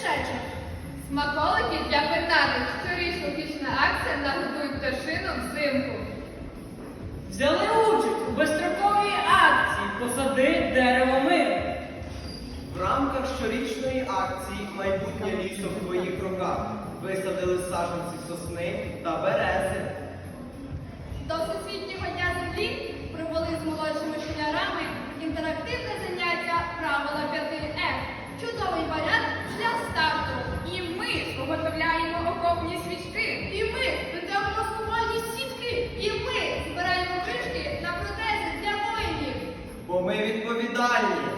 проєкті Смаколики для петарних. Щорічна пічна акція нагодуй пташину взимку. Взяли участь у безстроковій акції Посади дерево миру. В рамках щорічної акції Майбутнє лісо в твоїх руках висадили саджанці сосни та берези. До Всесвітнього дня землі провели з молодшими школярами інтерактивне заняття правила 5F. Чудовий варіант для старту. І ми виготовляємо окопні свічки. І ми ведемо маскувальні сітки. І ми збираємо кришки на протези для воїнів. Бо ми відповідальні.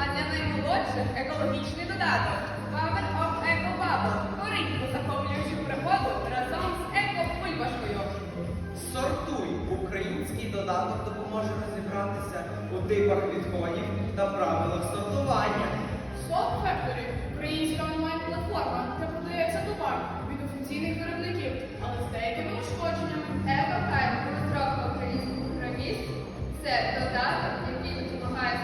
А для наймолодших екологічний додаток Power of Eco Bubble. Горить по захоплюючу пригоду разом з екопульбашкою. Сортуй. Український додаток допоможе розібратися у типах відходів та правилах сортування. Soft Factory – українська онлайн-платформа, де продається товар від офіційних виробників, але з деякими ушкодженнями. Екохайм розробка українських програміст це додаток, який допомагає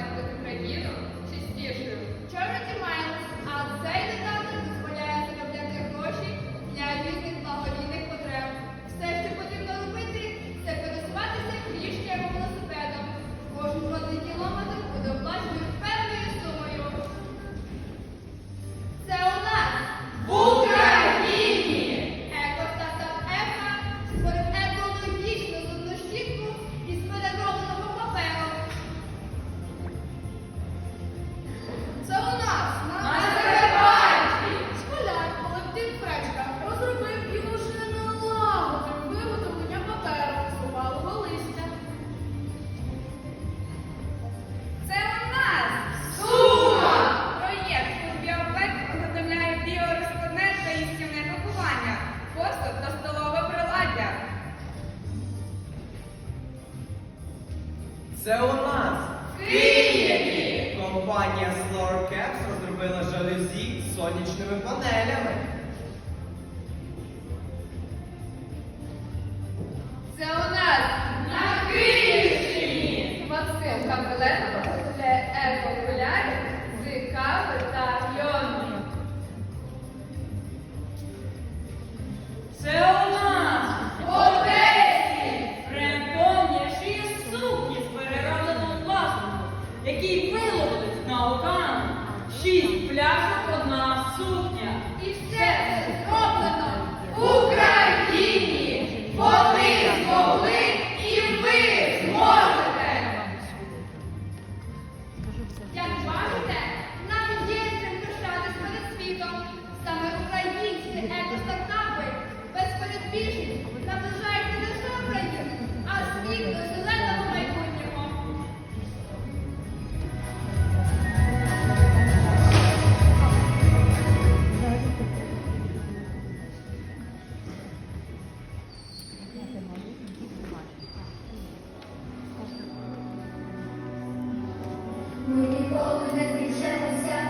ніколи не зрічалися,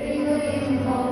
рівно рівно.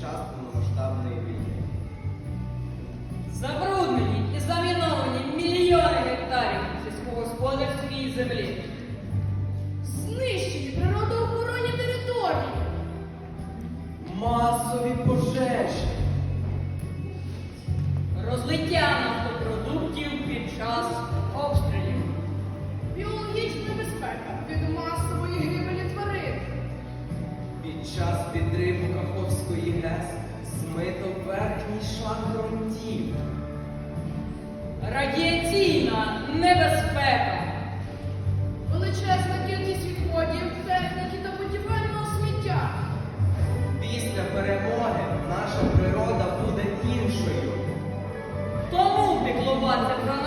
час повномасштабної війни. Забруднені і заміновані мільйони гектарів сільськогосподарської землі. Знищені природоохоронні території. Масові пожежі. Розлиття нафтопродуктів під час обстрілів. Біологічна безпека від масової гибелі тварин. Під час стоїте, змито верхній шланг ґрунтів. Радіаційна небезпека. Величезна кількість відходів, техніки та будівельного сміття. Після перемоги наша природа буде іншою. Тому піклуватися про нас.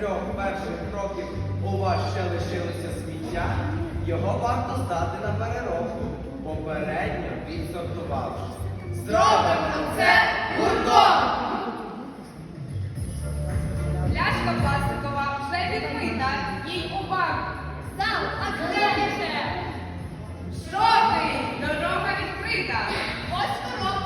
трьох перших кроків у вас ще лишилося сміття, його варто здати на переробку, попередньо відсортувавши. Зробимо це гуртом! Пляшка пластикова вже відмита, їй увагу. Зал, активніше! Жовтий! Дорога відкрита! Ось дорога!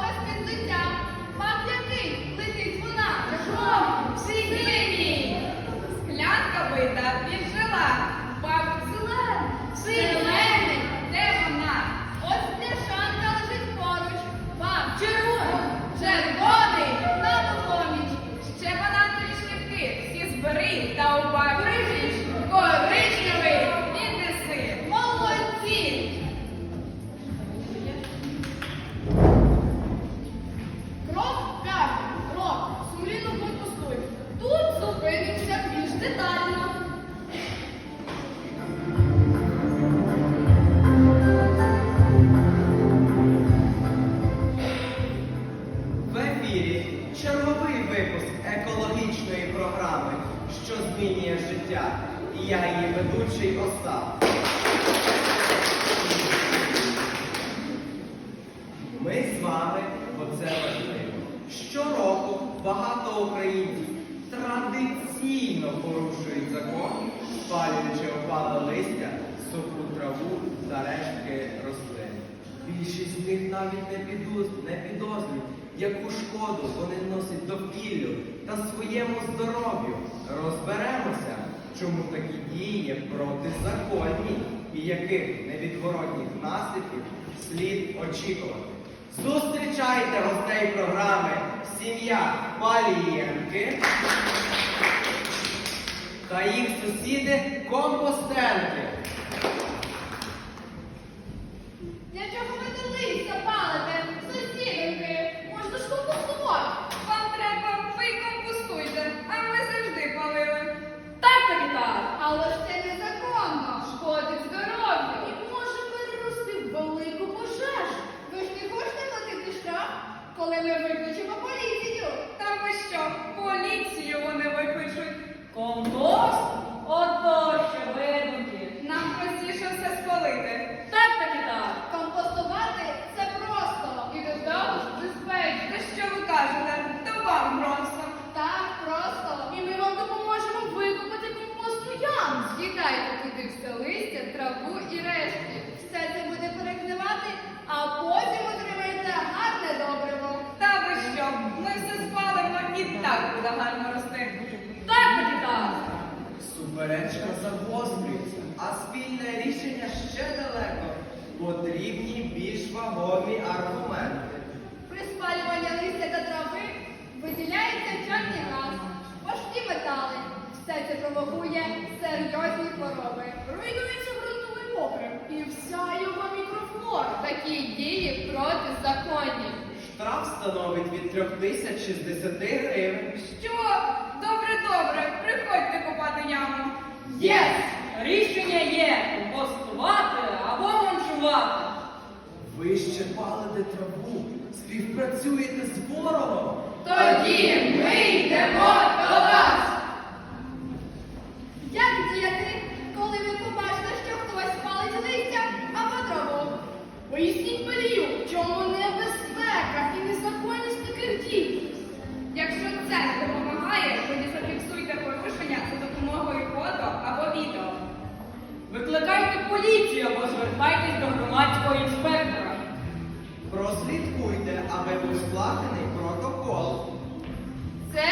так, бабу зелена, навіть не підозрюють, яку шкоду вони носять довкіллю та своєму здоров'ю. Розберемося, чому такі дії є протизаконні і яких невідворотних наслідків слід очікувати. Зустрічайте гостей програми Сім'я Палієнки та їх сусіди Компостенки. Коли ми виключимо поліцію? Та ви що, поліцію вони викличуть. Компост? Ото що видумки. Нам простіше все спалити. Так, таки так. Компостувати це просто і до того безпечно. Та що ви кажете? То вам просто. Так просто. І ми вам допоможемо викопати компостну яму. З'їдайте туди все листя, траву і рештки. Все це буде перегнивати, а потім отримаєте гарне добриво. Та ви що? Ми все спалимо і так гарно рости. Так, таки так. Суперечка загострюється, а спільне рішення ще далеко. Потрібні більш вагомі аргументи. При спалюванні листя та трави виділяється чорний газ, важкі метали. Все це провокує серйозні хвороби. Руйнується ґрунтовий покрив і вся його мікрофлора. Такі дії протизаконні. Штраф становить від 3060 гривень. Що? Добре, добре, приходьте копати яму. Єс! Рішення є компостувати або манчувати. Ви ще палите траву, співпрацюєте з ворогом. Тоді ми йдемо до вас. Як діяти, коли ви побачите, що хтось палить листя або траву? Поясніть Пелію, в чому небезпека і незаконність таких дій. Якщо це допомагає, тоді зафіксуйте порушення за допомогою фото або відео. Викликайте поліцію або звертайтесь до громадського інспектора. Прослідкуйте, аби був сплатений протокол. Це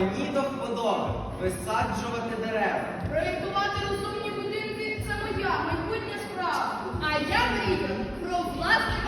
мені до вподоби висаджувати дерева. Проєктувати розумні будинки це моя майбутня справа. А я мрію про власне.